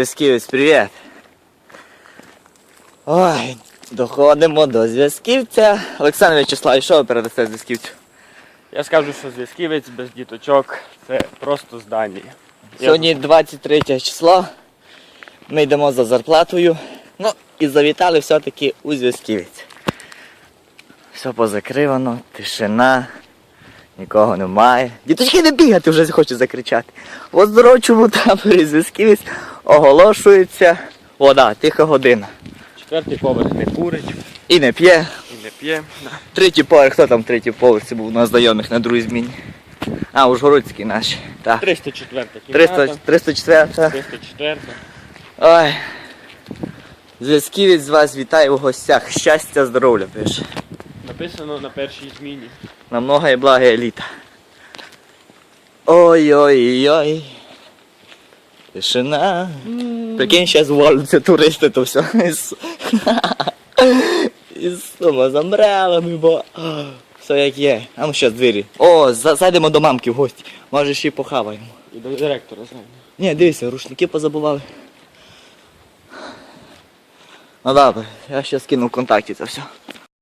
Зв'язківець, привіт. Ой, доходимо до зв'язківця. Олександр Вячеславович, що ви передасте зв'язківцю? Я скажу, що зв'язківець без діточок це просто здання. Сьогодні 23 число. Ми йдемо за зарплатою. Ну і завітали все-таки у зв'язківець. Все позакривано, тишина, нікого немає. Діточки не бігати вже хочуть закричати. В оздоровчому таборі зв'язківець оголошується вода, тиха година. Четвертий поверх не курить І не п'є. і не п'є. Третій поверх, хто там третій поверх? Це був на знайомих на другій зміні. А, Ужгородський наш. Так. 304 кімната. 304. 304. Ой. Зв'язківець з вас вітає у гостях. Щастя, здоров'я пише. Написано на першій зміні. На много і благе літа. Ой-ой-ой. Тишина. Прикинь, зараз ввалюються туристи, то все. Із, із самозамрелами, бо все як є. А ну зараз двері. О, зайдемо до мамки в гості. Може ще й похаваємо. І до директора знаємо. Ні, дивися, рушники позабували. Ну добре, я ще скину в контакті це все.